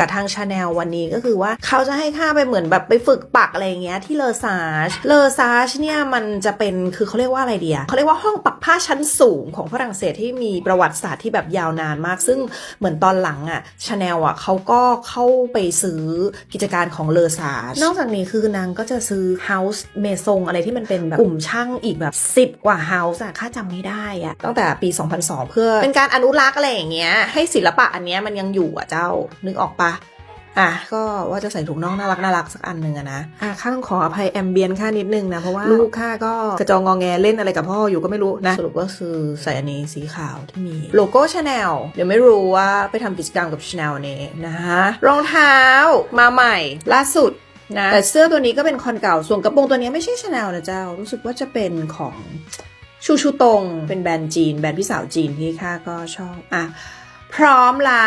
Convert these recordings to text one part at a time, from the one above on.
กับทางชาแนลวันนี้ก็คือว่าเขาจะให้ค่าไปเหมือนแบบไปฝึกปักอะไรเงี้ยที่เลอซาชเลอซาชเนี่ยมันจะเป็นคือเขาเรียกว่าอะไรเดียเขาเรียกว่าห้องปักผ้าชั้นสูงของฝรั่งเศสที่มีประวัติศาสตร์ที่แบบยาวนานมาก ซึ่งเหมือนตอนหลังอะชาแนลอะเขาก็เข้าไปซื้อกิจการของเลอซาชนอกจากนี้คือนางก็จะซื้อ House m a s o n อะไรที่มันเป็นแบบกลุ่มช่างอีกแบบ 10 กว่า House อะค่าจำไม่ได้อะตั้งแต่ปี 2002 เพื่อเป็นการอนุรักษ์อะไรอย่างเงี้ยให้ศิลปะอันเนี้ยมันยังอยู่อะเจ้านึกออกปะ อะก็ว่าจะใส่ถุงน่องน่ารักน่ารักสักอันหนึ่งอะนะอะข้าต้องขออภัยแอมเบียนค่านิดนึงนะ เพราะว่าลูกข้าก็กระจองงอแงเล่นอะไรกับพ่ออยู่ก็ไม่รู้นะ สรุปก็คือใส่อันนี้สีขาวที่มีโลโก้ชาแนลเดี๋ยวไม่รู้ว่าไปทำกิจกรรมกับชาแนลนี้นะคะรองเท้ามาใหม่ล่าสุดนะแต่เสื้อตัวนี้ก็เป็นคอนเก่าส่วนกระโปรงตัวนี้ไม่ใช่ชาแนลนะเจ้า รู้สึกว่าจะเป็นของชูชูตงเป็นแบรนด์จีน แบรนด์พี่สาวจีนที่ข้าก็ชอบอะพร้อมละ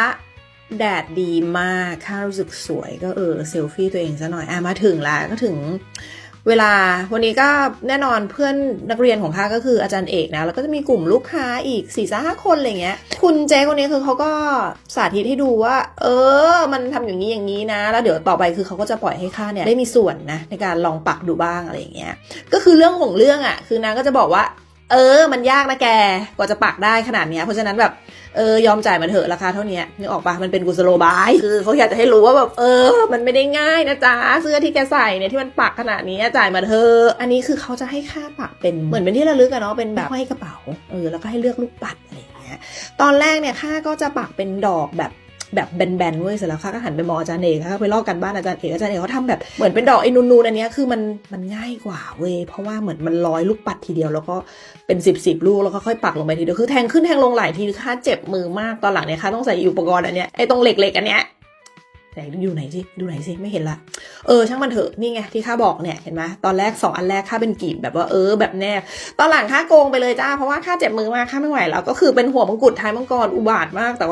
แดดดีมากข้ารู้สึกสวยก็เออเซลฟี่ตัวเองซะหน่อยอะมาถึงแล้วก็ถึงเวลาวันนี้ก็แน่นอนเพื่อนนักเรียนของข้าก็คืออาจารย์เอกนะ แล้วก็จะมีกลุ่มลูกค้าอีก4ี่ห้าคนอะไรเงี้ย คุณเจ๊คนนี้คือเขาก็สาธิตให้ดูว่า เออ มันทำอย่างนี้อย่างนี้นะ แล้วเดี๋ยวต่อไปคือเขาก็จะปล่อยให้ข้าเนี่ยได้มีส่วนนะ ในการลองปักดูบ้างอะไรเงี้ยก็คือเรื่องของเรื่องอะคือนางก็จะบอกว่า เออ มันยากนะแกกว่าจะปักได้ขนาดเนี้ยเพราะฉะนั้นแบบ เออยอมจ่ายมาเถอะราคาเท่านี้นึกออกปะมันเป็นกุศโลบาย คือเขาอยากจะให้รู้ว่าแบบเออ มันไม่ได้ง่ายนะจ๊ะเสื้อที่แกใส่เนี่ยที่มันปักขนาดนี้จ่ายมาเถอะอันนี้คือเขาจะให้ค่าปักเป็นเหมือนเป็นที่ระลึกอะเนาะเป็นแบบห้อยกระเป๋าเออแล้วก็ให้เลือกลูกปัดอะไรอย่างเงี้ยตอนแรกเนี่ยค่าก็จะปักเป็นดอกแบบ แบบแบนๆเว้ยเสร็จแล้วค่าก็หันไปมองอาจารย์เอกค่ะไปลอกกันบ้านอาจารย์เอกอาจารย์เอกเขาทำแบบเหมือนเป็นดอกไอ้นูนๆอันนี้คือมันมันง่ายกว่าเว้ยเพราะว่าเหมือนมันร้อยลูกปัดทีเดียวแล้วก็เป็นสิบสิบลูกแล้วก็ค่อยปักลงไปทีเดียวคือแทงขึ้นแทงลงหลายทีค่าเจ็บมือมากตอนหลังเนี่ยค่าต้องใส่อุปกรณ์อันเนี้ยไอ้ตรงเหล็กๆอันเนี้ยไหนอยู่ไหนสิดูไหนสิไม่เห็นละเออช่างมันเถอะนี่ไงที่ข้าบอกเนี่ยเห็นไหมตอนแรกสองอันแรกค่าเป็นกีบแบบว่าเออแบบแนบตอนหลังค่าโกงไปเลยจ้าเพราะว่าค่าเจ็บมือมากค่าไม่ไหวแล้วก็คือเป็นหัวมังกรท้ายมังกรอุบาทมากแต่ว่า